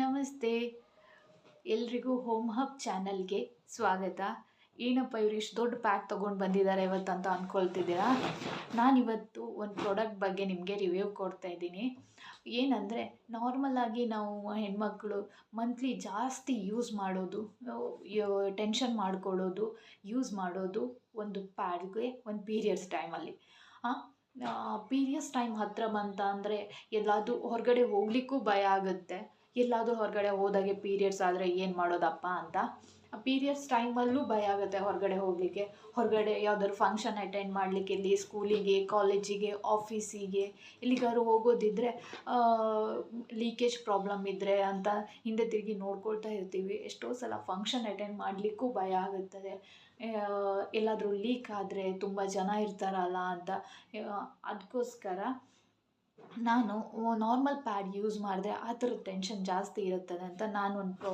ನಮಸ್ತೆ. ಎಲ್ರಿಗೂ home hub ಚಾನಲ್ಗೆ ಸ್ವಾಗತ. ಏನಪ್ಪ ಇವ್ರು ಇಷ್ಟು ದೊಡ್ಡ ಪ್ಯಾಕ್ ತೊಗೊಂಡು ಬಂದಿದ್ದಾರೆ ಇವತ್ತು ಅಂತ ಅಂದ್ಕೊಳ್ತಿದ್ದೀರಾ ನಾನಿವತ್ತು ಒಂದು ಪ್ರಾಡಕ್ಟ್ ಬಗ್ಗೆ ನಿಮಗೆ ರಿವ್ಯೂ ಕೊಡ್ತಾ ಇದ್ದೀನಿ. ಏನಂದರೆ ನಾರ್ಮಲಾಗಿ ನಾವು ಹೆಣ್ಮಕ್ಳು ಮಂತ್ಲಿ ಜಾಸ್ತಿ ಯೂಸ್ ಮಾಡೋದು ಟೆನ್ಷನ್ ಮಾಡ್ಕೊಳ್ಳೋದು ಯೂಸ್ ಮಾಡೋದು ಒಂದು ಪ್ಯಾಡ್ಗೆ ಒಂದು ಪೀರಿಯಡ್ಸ್ ಟೈಮಲ್ಲಿ ಪೀರಿಯಡ್ಸ್ ಟೈಮ್ ಹತ್ತಿರ ಬಂತ ಅಂದರೆ ಎಲ್ಲಾದರೂ ಹೊರಗಡೆ ಹೋಗಲಿಕ್ಕೂ ಭಯ ಆಗುತ್ತೆ. ಎಲ್ಲಾದರೂ ಹೊರಗಡೆ ಹೋದಾಗೆ ಪೀರಿಯಡ್ಸ್ ಆದರೆ ಏನು ಮಾಡೋದಪ್ಪ ಅಂತ ಪೀರಿಯಡ್ಸ್ ಟೈಮಲ್ಲೂ ಭಯ ಆಗುತ್ತೆ ಹೊರಗಡೆ ಹೋಗಲಿಕ್ಕೆ. ಹೊರಗಡೆ ಯಾವುದಾದ್ರು ಫಂಕ್ಷನ್ ಅಟೆಂಡ್ ಮಾಡಲಿಕ್ಕೆ ಇಲ್ಲಿ ಸ್ಕೂಲಿಗೆ ಕಾಲೇಜಿಗೆ ಆಫೀಸಿಗೆ ಎಲ್ಲಿಗಾದ್ರು ಹೋಗೋದಿದ್ದರೆ ಲೀಕೇಜ್ ಪ್ರಾಬ್ಲಮ್ ಇದ್ದರೆ ಅಂತ ಹಿಂದೆ ತಿರುಗಿ ನೋಡ್ಕೊಳ್ತಾ ಇರ್ತೀವಿ. ಎಷ್ಟೋ ಸಲ ಫಂಕ್ಷನ್ ಅಟೆಂಡ್ ಮಾಡಲಿಕ್ಕೂ ಭಯ ಆಗುತ್ತದೆ ಎಲ್ಲಾದರೂ ಲೀಕ್ ಆದರೆ ತುಂಬ ಜನ ಇರ್ತಾರಲ್ಲ ಅಂತ ಅದಕ್ಕೋಸ್ಕರ ನಾನು ನಾರ್ಮಲ್ ಪ್ಯಾಡ್ ಯೂಸ್ ಮಾಡಿದ್ರೆ ಆ ಥರದ ಟೆನ್ಷನ್ ಜಾಸ್ತಿ ಇರುತ್ತದೆ ಅಂತ ನಾನು ಒಂದು ಪ್ರೊ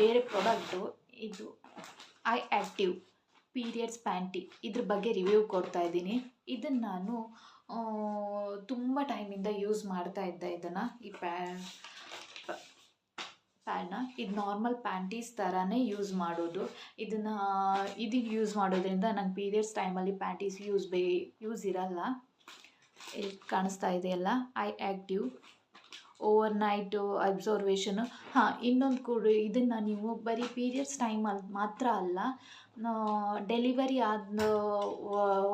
ಬೇರೆ ಪ್ರಾಡಕ್ಟು ಇದು ಐ ಆ್ಯಕ್ಟಿವ್ ಪೀರಿಯಡ್ಸ್ ಪ್ಯಾಂಟಿ ಇದ್ರ ಬಗ್ಗೆ ರಿವ್ಯೂ ಕೊಡ್ತಾ ಇದ್ದೀನಿ. ಇದನ್ನು ನಾನು ತುಂಬ ಟೈಮಿಂದ ಯೂಸ್ ಮಾಡ್ತಾ ಇದ್ದೆ ಇದನ್ನು, ಈ ಪ್ಯಾ ಪ್ಯಾಡ್ನ ಇದು ನಾರ್ಮಲ್ ಪ್ಯಾಂಟೀಸ್ ಥರನೇ ಯೂಸ್ ಮಾಡೋದು. ಇದನ್ನು, ಇದಿಗೆ ಯೂಸ್ ಮಾಡೋದ್ರಿಂದ ನಂಗೆ ಪೀರಿಯಡ್ಸ್ ಟೈಮಲ್ಲಿ ಪ್ಯಾಂಟೀಸ್ ಯೂಸ್ ಬೇ ಯೂಸ್ ಇರಲ್ಲ. ಇಲ್ಲಿ ಕಾಣಿಸ್ತಾ ಇದೆಯಲ್ಲ I active overnight absorption. ಹಾಂ, ಇನ್ನೊಂದು ಕೂಡ ಇದನ್ನು ನೀವು ಬರೀ ಪೀರಿಯಡ್ಸ್ ಟೈಮಲ್ಲಿ ಮಾತ್ರ ಅಲ್ಲ ಡೆಲಿವರಿ ಆದ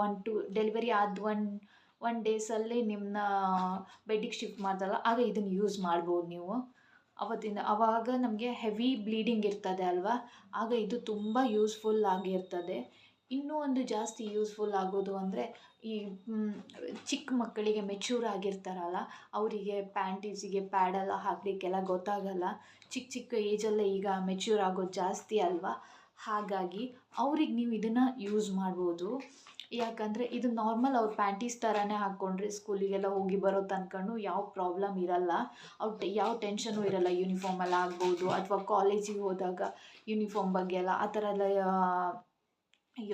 ಒನ್ ಟು, ಡೆಲಿವರಿ ಆದ ಒನ್ ಒನ್ ಡೇಸಲ್ಲಿ ನಿಮ್ಮನ್ನ ಬೆಡ್ಡಿಗೆ ಶಿಫ್ಟ್ ಮಾಡ್ದಲ್ಲ, ಆಗ ಇದನ್ನು ಯೂಸ್ ಮಾಡ್ಬೋದು ನೀವು. ಅವತ್ತಿಂದ ಆವಾಗ ನಮಗೆ ಹೆವಿ ಬ್ಲೀಡಿಂಗ್ ಇರ್ತದೆ ಅಲ್ವಾ? ಆಗ ಇದು ತುಂಬ ಯೂಸ್ಫುಲ್ ಆಗಿರ್ತದೆ. ಇನ್ನೂ ಒಂದು ಜಾಸ್ತಿ ಯೂಸ್ಫುಲ್ ಆಗೋದು ಅಂದರೆ ಈ ಚಿಕ್ಕ ಮಕ್ಕಳಿಗೆ ಮೆಚೂರ್ ಆಗಿರ್ತಾರಲ್ಲ, ಅವರಿಗೆ ಪ್ಯಾಂಟೀಸಿಗೆ ಪ್ಯಾಡೆಲ್ಲ ಹಾಕಲಿಕ್ಕೆಲ್ಲ ಗೊತ್ತಾಗಲ್ಲ. ಚಿಕ್ಕ ಚಿಕ್ಕ ಏಜಲ್ಲೇ ಈಗ ಮೆಚೂರ್ ಆಗೋದು ಜಾಸ್ತಿ ಅಲ್ವಾ? ಹಾಗಾಗಿ ಅವ್ರಿಗೆ ನೀವು ಇದನ್ನು ಯೂಸ್ ಮಾಡ್ಬೋದು. ಯಾಕಂದರೆ ಇದು ನಾರ್ಮಲ್ ಅವ್ರು ಪ್ಯಾಂಟೀಸ್ ಥರನೇ ಹಾಕ್ಕೊಂಡ್ರೆ ಸ್ಕೂಲಿಗೆಲ್ಲ ಹೋಗಿ ಬರೋ ತನ್ಕನೂ ಯಾವ ಪ್ರಾಬ್ಲಮ್ ಇರಲ್ಲ. ಅವ್ರು ಯಾವ ಟೆನ್ಷನು ಇರಲ್ಲ. ಯೂನಿಫಾರ್ಮಲ್ಲಿ ಆಗ್ಬೋದು ಅಥವಾ ಕಾಲೇಜಿಗೆ ಹೋದಾಗ ಯೂನಿಫಾರ್ಮ್ ಬಗ್ಗೆ ಎಲ್ಲ, ಆ ಥರ ಎಲ್ಲ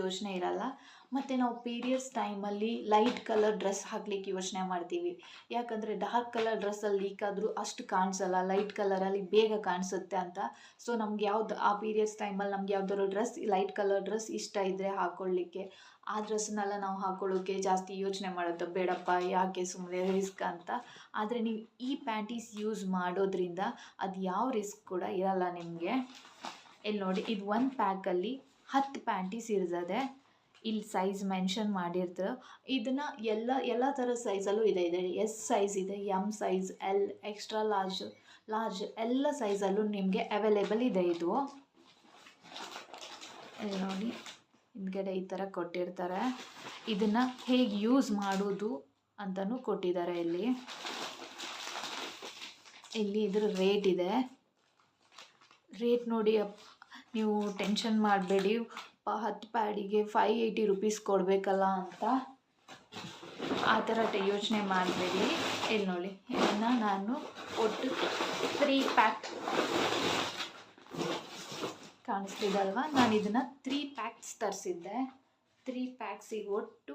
ಯೋಚನೆ ಇರಲ್ಲ. ಮತ್ತು ನಾವು ಪೀರಿಯಡ್ಸ್ ಟೈಮಲ್ಲಿ ಲೈಟ್ ಕಲರ್ ಡ್ರೆಸ್ ಹಾಕ್ಲಿಕ್ಕೆ ಯೋಚನೆ ಮಾಡ್ತೀವಿ. ಯಾಕಂದರೆ ಡಾರ್ಕ್ ಕಲರ್ ಡ್ರೆಸ್ಸಲ್ಲಿ ಲೀಕ್ ಆದರೂ ಅಷ್ಟು ಕಾಣಿಸಲ್ಲ ಲೈಟ್ ಕಲರಲ್ಲಿ ಬೇಗ ಕಾಣಿಸುತ್ತೆ ಅಂತ. ಸೊ ನಮ್ಗೆ ಯಾವ್ದು, ಆ ಪೀರಿಯಡ್ಸ್ ಟೈಮಲ್ಲಿ ನಮ್ಗೆ ಯಾವ್ದಾದ್ರು ಡ್ರೆಸ್ ಲೈಟ್ ಕಲರ್ ಡ್ರೆಸ್ ಇಷ್ಟ ಇದ್ದರೆ ಹಾಕ್ಕೊಳ್ಳಿಕ್ಕೆ ಆ ಡ್ರೆಸ್ನೆಲ್ಲ ನಾವು ಹಾಕೊಳ್ಳೋಕ್ಕೆ ಜಾಸ್ತಿ ಯೋಚನೆ ಮಾಡೋದು ಬೇಡಪ್ಪ, ಯಾಕೆ ಸುಮ್ಮನೆ ರಿಸ್ಕ್ ಅಂತ. ಆದರೆ ನೀವು ಈ ಪ್ಯಾಂಟೀಸ್ ಯೂಸ್ ಮಾಡೋದ್ರಿಂದ ಅದು ಯಾವ ರಿಸ್ಕ್ ಕೂಡ ಇರಲ್ಲ ನಿಮಗೆ. ಇಲ್ಲಿ ನೋಡಿ ಇದು ಒಂದು ಪ್ಯಾಕಲ್ಲಿ ಹತ್ತು ಪ್ಯಾಂಟೀಸ್ ಇರ್ತದೆ ಇಲ್ಲಿ ಸೈಜ್ ಮೆನ್ಷನ್ ಮಾಡಿರ್ತಾರೆ ಇದನ್ನು ಎಲ್ಲ ಎಲ್ಲ ಥರ ಸೈಜಲ್ಲೂ ಇದೆ ಇದೆ ಎಸ್ ಸೈಜ್ ಇದೆ M size L extra large large ಎಲ್ಲ ಸೈಜಲ್ಲೂ ನಿಮಗೆ ಅವೈಲೇಬಲ್ ಇದೆ ಇದು. ನೋಡಿ, ಹಿಂದ್ಗಡೆ ಈ ಥರ ಕೊಟ್ಟಿರ್ತಾರೆ. ಇದನ್ನು ಹೇಗೆ ಯೂಸ್ ಮಾಡೋದು ಅಂತಲೂ ಕೊಟ್ಟಿದ್ದಾರೆ ಇಲ್ಲಿ. ಇಲ್ಲಿ ಇದ್ರ ರೇಟ್ ಇದೆ. ರೇಟ್ ನೋಡಿ ನೀವು ಟೆನ್ಷನ್ ಮಾಡಬೇಡಿ. ಹತ್ತು ಪ್ಯಾಡಿಗೆ ಫೈ ಏಯ್ಟಿ ರುಪೀಸ್ ಕೊಡಬೇಕಲ್ಲ ಅಂತ. ಆ ಥರ ಯೋಚನೆ ಮಾಡಬೇಡಿ. ಇಲ್ಲಿ ನೋಡಿ, ಇದನ್ನು ನಾನು ಒಟ್ಟು ತ್ರೀ ಪ್ಯಾಕ್ ಕಾಣಿಸ್ತಿದ್ದಲ್ವ ನಾನು ಇದನ್ನು ತ್ರೀ ಪ್ಯಾಕ್ಸ್ ತರಿಸಿದ್ದೆ. ತ್ರೀ ಪ್ಯಾಕ್ಸಿಗೆ ಒಟ್ಟು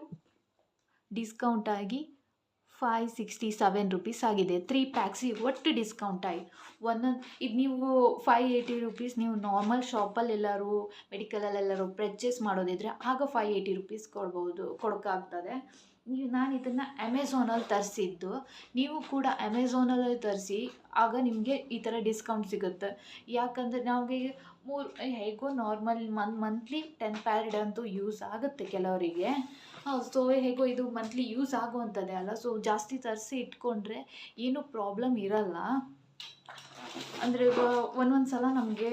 ಡಿಸ್ಕೌಂಟ್ ಆಗಿ ಫೈ ಸಿಕ್ಸ್ಟಿ ಸೆವೆನ್ ರುಪೀಸ್ ಆಗಿದೆ ತ್ರೀ ಪ್ಯಾಕ್ಸಿಗೆ ಒಟ್ಟು ಡಿಸ್ಕೌಂಟ್ ಆಯಿತು ಒಂದೊಂದು, ಇದು ನೀವು ಫೈ ಏಯ್ಟಿ ರುಪೀಸ್ ನೀವು ನಾರ್ಮಲ್ ಶಾಪಲ್ಲಿ ಎಲ್ಲರೂ ಮೆಡಿಕಲಲ್ಲೆಲ್ಲರೂ ಪರ್ಚೇಸ್ ಮಾಡೋದಿದ್ರೆ ಆಗ ಫೈ ಏಯ್ಟಿ ರುಪೀಸ್ ಕೊಡ್ಬೋದು ಕೊಡೋಕ್ಕಾಗ್ತದೆ ನೀವು ನಾನು ಇದನ್ನು ಅಮೆಝಾನಲ್ಲಿ ತರಿಸಿದ್ದು, ನೀವು ಕೂಡ ಅಮೆಝಾನಲ್ಲಿ ತರಿಸಿ ಆಗ ನಿಮಗೆ ಈ ಥರ ಡಿಸ್ಕೌಂಟ್ ಸಿಗುತ್ತೆ. ಯಾಕಂದರೆ ನಮಗೆ ಮೂರು, ಹೇಗೋ normal month monthly ten period ಅಂತೂ ಯೂಸ್ ಆಗುತ್ತೆ ಕೆಲವರಿಗೆ. ಸೊ ಹೇಗೋ ಇದು ಮಂತ್ಲಿ ಯೂಸ್ ಆಗುವಂಥದ್ದೇ ಅಲ್ಲ. ಸೊ ಜಾಸ್ತಿ ತರಿಸಿ ಇಟ್ಕೊಂಡ್ರೆ ಏನೂ ಪ್ರಾಬ್ಲಮ್ ಇರಲ್ಲ. ಅಂದರೆ ಒಂದೊಂದು ಸಲ ನಮಗೆ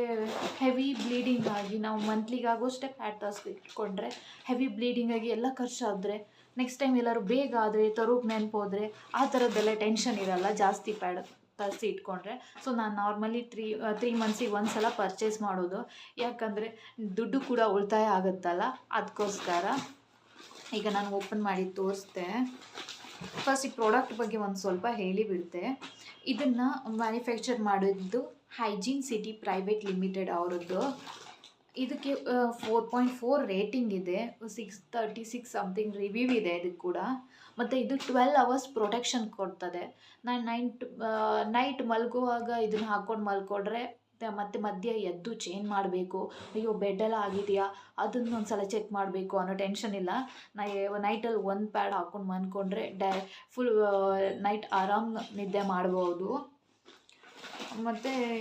ಹೆವಿ ಬ್ಲೀಡಿಂಗ್ ಆಗಿ ನಾವು ಮಂತ್ಲಿಗಾಗೋಷ್ಟೇ ಪ್ಯಾಡ್ ತರಿಸಿ ಇಟ್ಕೊಂಡ್ರೆ ಹೆವಿ ಬ್ಲೀಡಿಂಗ್ ಆಗಿ ಎಲ್ಲ ಖರ್ಚಾದರೆ ನೆಕ್ಸ್ಟ್ ಟೈಮ್ ಎಲ್ಲರೂ ಬೇಗ ಆದರೆ ತರೋಕೆ ನೆನಪು ಹೋದರೆ ಆ ಥರದ್ದೆಲ್ಲ ಟೆನ್ಷನ್ ಇರಲ್ಲ. ಜಾಸ್ತಿ ಪ್ಯಾಡ್ ತರಿಸಿ ಇಟ್ಕೊಂಡ್ರೆ. ಸೊ ನಾನು ನಾರ್ಮಲಿ ತ್ರೀ ತ್ರೀ ಮಂತ್ಸಿಗೆ ಒಂದು ಸಲ ಪರ್ಚೇಸ್ ಮಾಡೋದು. ಯಾಕಂದರೆ ದುಡ್ಡು ಕೂಡ ಉಳಿತಾಯ ಆಗುತ್ತಲ್ಲ. ಅದಕ್ಕೋಸ್ಕರ ಈಗ ನಾನು ಓಪನ್ ಮಾಡಿ ತೋರಿಸ್ದೆ. ಫಸ್ಟ್ ಈ ಪ್ರಾಡಕ್ಟ್ ಬಗ್ಗೆ ಒಂದು ಸ್ವಲ್ಪ ಹೇಳಿಬಿಡ್ತೆ ಇದನ್ನು ಮ್ಯಾನುಫ್ಯಾಕ್ಚರ್ ಮಾಡಿದ್ದು ಹೈಜೀನ್ ಸಿಟಿ ಪ್ರೈವೇಟ್ ಲಿಮಿಟೆಡ್ ಅವರದ್ದು. ಇದಕ್ಕೆ ಫೋರ್ ಪಾಯಿಂಟ್ ಫೋರ್ ರೇಟಿಂಗ್ ಇದೆ. Six thirty six something review ಇದೆ ಇದಕ್ಕೆ ಕೂಡ. ಮತ್ತು ಇದು ಟ್ವೆಲ್ ಅವರ್ಸ್ ಪ್ರೊಟೆಕ್ಷನ್ ಕೊಡ್ತದೆ. ನಾನು ನೈಟ್ ನೈಟ್ ಮಲಗುವಾಗ ಇದನ್ನು ಹಾಕ್ಕೊಂಡು ಮಲ್ಕೊಂಡ್ರೆ ಮತ್ತೆ ಮಧ್ಯೆ ಎದ್ದು ಚೇಂಜ್ ಮಾಡಬೇಕು. ಅಯ್ಯೋ ಬೆಡ್ಡೆಲ್ಲ ಆಗಿದೆಯಾ? ಅದನ್ನ ಒಂದು ಸಲ ಚೆಕ್ ಮಾಡಬೇಕು ಅನ್ನೋ ಟೆನ್ಷನ್ ಇಲ್ಲ. ನೈ ನೈಟಲ್ಲಿ ಒಂದು ಪ್ಯಾಡ್ ಹಾಕೊಂಡು ಮನ್ಕೊಂಡ್ರೆ ಡೈ ಫುಲ್ ನೈಟ್ ಆರಾಮ್ ನಿದ್ದೆ ಮಾಡ್ಬೋದು. ಮತ್ತು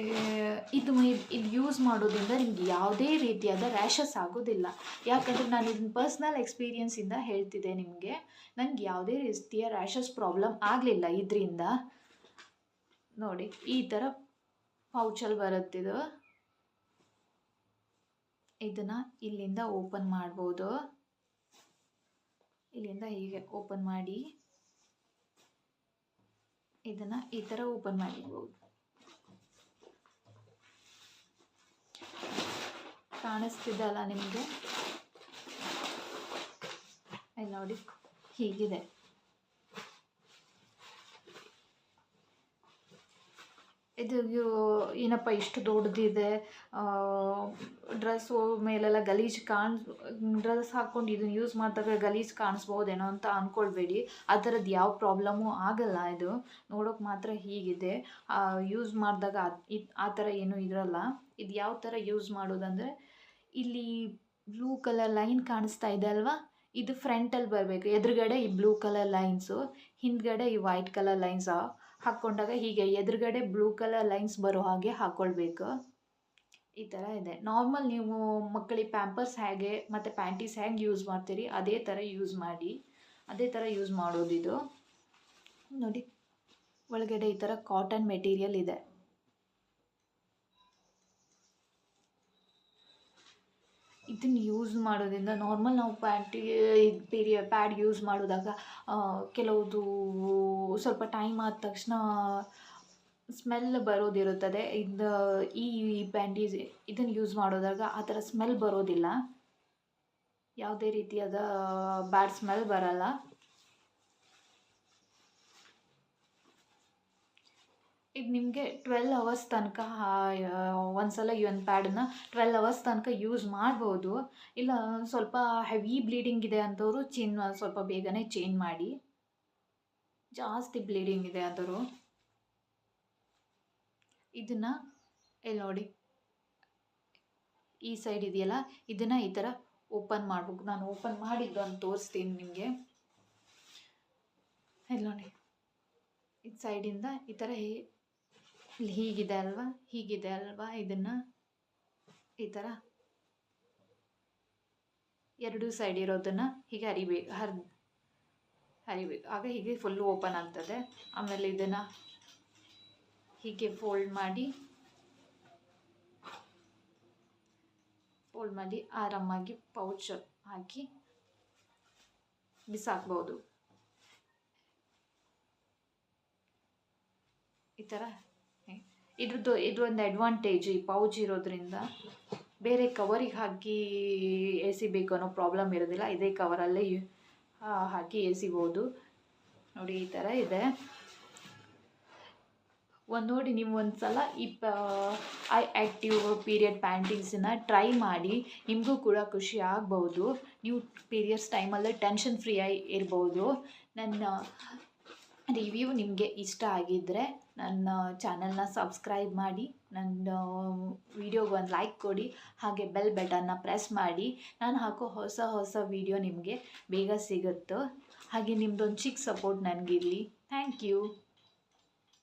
ಇದು, ಇದ್- ಇದು ಯೂಸ್ ಮಾಡೋದ್ರಿಂದ ನಿಮ್ಗೆ ಯಾವುದೇ ರೀತಿಯಾದ ರ್ಯಾಷಸ್ ಆಗೋದಿಲ್ಲ. ಯಾಕಂದರೆ ನಾನು ಇದನ್ನ ಪರ್ಸ್ನಲ್ ಎಕ್ಸ್ಪೀರಿಯನ್ಸಿಂದ ಹೇಳ್ತಿದ್ದೆ ನಿಮಗೆ. ನನಗೆ ಯಾವುದೇ ರೀತಿಯ ರ್ಯಾಷಸ್ ಪ್ರಾಬ್ಲಮ್ ಆಗಲಿಲ್ಲ ಇದರಿಂದ. ನೋಡಿ, ಈ ಥರ ಪೌಚಲ್ಲಿ ಬರುತ್ತಿದು ಇದನ್ನು ಇಲ್ಲಿಂದ ಓಪನ್ ಮಾಡ್ಬೋದು. ಇಲ್ಲಿಂದ ಹೀಗೆ ಓಪನ್ ಮಾಡಿ. ಇದನ್ನು ಈ ಥರ ಓಪನ್ ಮಾಡಿರ್ಬೋದು. ಕಾಣಿಸ್ತಿದ್ದಲ್ಲ ನಿಮಗೆ? ನೋಡಿ, ಹೀಗಿದೆ. ಇದು ಏನಪ್ಪ, ಇಷ್ಟು ದೊಡ್ಡದಿದೆ. ಡ್ರೆಸ್ಸು ಮೇಲೆಲ್ಲ ಗಲೀಜು ಕಾಣ್, ಡ್ರೆಸ್ ಹಾಕ್ಕೊಂಡು ಇದನ್ನು ಯೂಸ್ ಮಾಡಿದಾಗ ಗಲೀಜು ಕಾಣಿಸ್ಬೋದೇನೋ ಅಂತ ಅಂದ್ಕೊಳ್ಬೇಡಿ ಆ ಥರದ್ದು ಯಾವ ಪ್ರಾಬ್ಲಮ್ಮು ಆಗಲ್ಲ ಇದು. ನೋಡೋಕೆ ಮಾತ್ರ ಹೀಗಿದೆ. ಯೂಸ್ ಮಾಡಿದಾಗ ಆ ಥರ ಏನೂ ಇರಲ್ಲ. ಇದು ಯಾವ ಥರ ಯೂಸ್ ಮಾಡೋದಂದರೆ, ಇಲ್ಲಿ ಬ್ಲೂ ಕಲರ್ ಲೈನ್ ಕಾಣಿಸ್ತಾ ಇದೆ ಅಲ್ವಾ? ಇದು ಫ್ರಂಟಲ್ಲಿ ಬರಬೇಕು. ಎದುರುಗಡೆ ಈ ಬ್ಲೂ ಕಲರ್ ಲೈನ್ಸು ಹಿಂದ್ಗಡೆ ಈ ವೈಟ್ ಕಲರ್ ಲೈನ್ಸ್ ಹಾಕ್ಕೊಂಡಾಗ ಹೀಗೆ ಎದುರುಗಡೆ ಬ್ಲೂ ಕಲರ್ ಲೈನ್ಸ್ ಬರೋ ಹಾಗೆ ಹಾಕ್ಕೊಳ್ಬೇಕು ಈ ಥರ ಇದೆ. ನಾರ್ಮಲ್ ನೀವು ಮಕ್ಕಳಿಗೆ ಪ್ಯಾಂಪರ್ಸ್ ಹೇಗೆ ಮತ್ತು ಪ್ಯಾಂಟೀಸ್ ಹೇಗೆ ಯೂಸ್ ಮಾಡ್ತೀರಿ, ಅದೇ ಥರ ಯೂಸ್ ಮಾಡಿ. ಅದೇ ಥರ ಯೂಸ್ ಮಾಡೋದಿದು. ನೋಡಿ, ಒಳಗಡೆ ಈ ಥರ ಕಾಟನ್ ಮೆಟೀರಿಯಲ್ ಇದೆ. ಇದನ್ನು ಯೂಸ್ ಮಾಡೋದ್ರಿಂದ ನಾರ್ಮಲ್ ನಾವು ಪ್ಯಾಂಟಿ ಪೀರಿಯ ಪ್ಯಾಡ್ ಯೂಸ್ ಮಾಡಿದಾಗ ಕೆಲವುದು ಸ್ವಲ್ಪ ಟೈಮ್ ಆದ ತಕ್ಷಣ ಸ್ಮೆಲ್ ಬರೋದಿರುತ್ತದೆ. ಇದು ಈ ಪ್ಯಾಂಟೀಸ್ ಇದನ್ನು ಯೂಸ್ ಮಾಡೋದಾಗ ಆ ಥರ ಸ್ಮೆಲ್ ಬರೋದಿಲ್ಲ. ಯಾವುದೇ ರೀತಿಯಾದ ಬ್ಯಾಡ್ ಸ್ಮೆಲ್ ಬರಲ್ಲ. ಇದು ನಿಮಗೆ ಟ್ವೆಲ್ ಅವರ್ಸ್ ತನಕ ಒಂದ್ಸಲ ಈ ಒಂದು ಪ್ಯಾಡನ್ನ ಟ್ವೆಲ್ ಅವರ್ಸ್ ತನಕ ಯೂಸ್ ಮಾಡ್ಬೋದು. ಇಲ್ಲ ಸ್ವಲ್ಪ ಹೆವಿ ಬ್ಲೀಡಿಂಗ್ ಇದೆ ಅಂಥವ್ರು ಚೇಂಜ್ ಸ್ವಲ್ಪ ಬೇಗನೆ ಚೇಂಜ್ ಮಾಡಿ. ಜಾಸ್ತಿ ಬ್ಲೀಡಿಂಗ್ ಇದೆ ಅಂಥವ್ರು ಇದನ್ನು ಇಲ್ಲಿ ನೋಡಿ, ಈ ಸೈಡ್ ಇದೆಯಲ್ಲ, ಇದನ್ನು ಈ ಥರ ಓಪನ್ ಮಾಡ್ಬೇಕು. ನಾನು ಓಪನ್ ಮಾಡಿದ್ದು ಅಂತ ತೋರಿಸ್ತೀನಿ ನಿಮಗೆ. ಇಲ್ಲಿ ನೋಡಿ ಇದು ಸೈಡಿಂದ ಈ ಥರ ಹೇ ಇಲ್ಲಿ ಹೀಗಿದೆ ಅಲ್ವಾ? ಹೀಗಿದೆ ಅಲ್ವಾ? ಇದನ್ನು ಈ ಥರ ಎರಡೂ ಸೈಡ್ ಇರೋದನ್ನು ಹೀಗೆ ಹರಿಬೇಕು ಹರ್ ಹರಿಬೇಕು ಆಗ ಹೀಗೆ ಫುಲ್ಲು ಓಪನ್ ಆಗ್ತದೆ. ಆಮೇಲೆ ಇದನ್ನು ಹೀಗೆ ಫೋಲ್ಡ್ ಮಾಡಿ ಫೋಲ್ಡ್ ಮಾಡಿ ಆರಾಮಾಗಿ ಪೌಚ್ ಹಾಕಿ ಬಿಸಾಕ್ಬೋದು. ಈ ಥರ ಇದ್ರದ್ದು ಇದೊಂದು ಅಡ್ವಾಂಟೇಜ್ ಈ ಪೌಚ್ ಇರೋದ್ರಿಂದ. ಬೇರೆ ಕವರಿಗೆ ಹಾಕಿ ಎಸಿಬೇಕು ಅನ್ನೋ ಪ್ರಾಬ್ಲಮ್ ಇರೋದಿಲ್ಲ. ಇದೇ ಕವರಲ್ಲೇ ಹಾಕಿ ಎಸಿಬೋದು ನೋಡಿ, ಈ ಥರ ಇದೆ. ಒಂದು ನೋಡಿ, ನೀವು ಒಂದು ಸಲ ಈ ಪ ಐ ಆ್ಯಕ್ಟಿವ್ ಪೀರಿಯಡ್ ಪ್ಯಾಂಟಿಂಗ್ಸನ್ನ ಟ್ರೈ ಮಾಡಿ, ನಿಮಗೂ ಕೂಡ ಖುಷಿ ಆಗ್ಬೋದು. ನೀವು ಪೀರಿಯಡ್ಸ್ ಟೈಮಲ್ಲೇ ಟೆನ್ಷನ್ ಫ್ರೀ ಆಗಿ ಇರ್ಬೋದು. ನನ್ನ ರಿವ್ಯೂ ನಿಮಗೆ ಇಷ್ಟ ಆಗಿದ್ದರೆ ನನ್ನ ಚಾನಲ್ನ ಸಬ್ಸ್ಕ್ರೈಬ್ ಮಾಡಿ ನನ್ನ ವಿಡಿಯೋಗೆ ಒಂದು ಲೈಕ್ ಕೊಡಿ, ಹಾಗೆ ಬೆಲ್ ಬಟನ್ನ ಪ್ರೆಸ್ ಮಾಡಿ. ನಾನು ಹಾಕೋ ಹೊಸ ಹೊಸ ವಿಡಿಯೋ ನಿಮಗೆ ಬೇಗ ಸಿಗುತ್ತೋ. ಹಾಗೆ ನಿಮ್ಮದೊಂದು ಚಿಕ್ಕ ಸಪೋರ್ಟ್ ನನಗಿರಲಿ. Thank you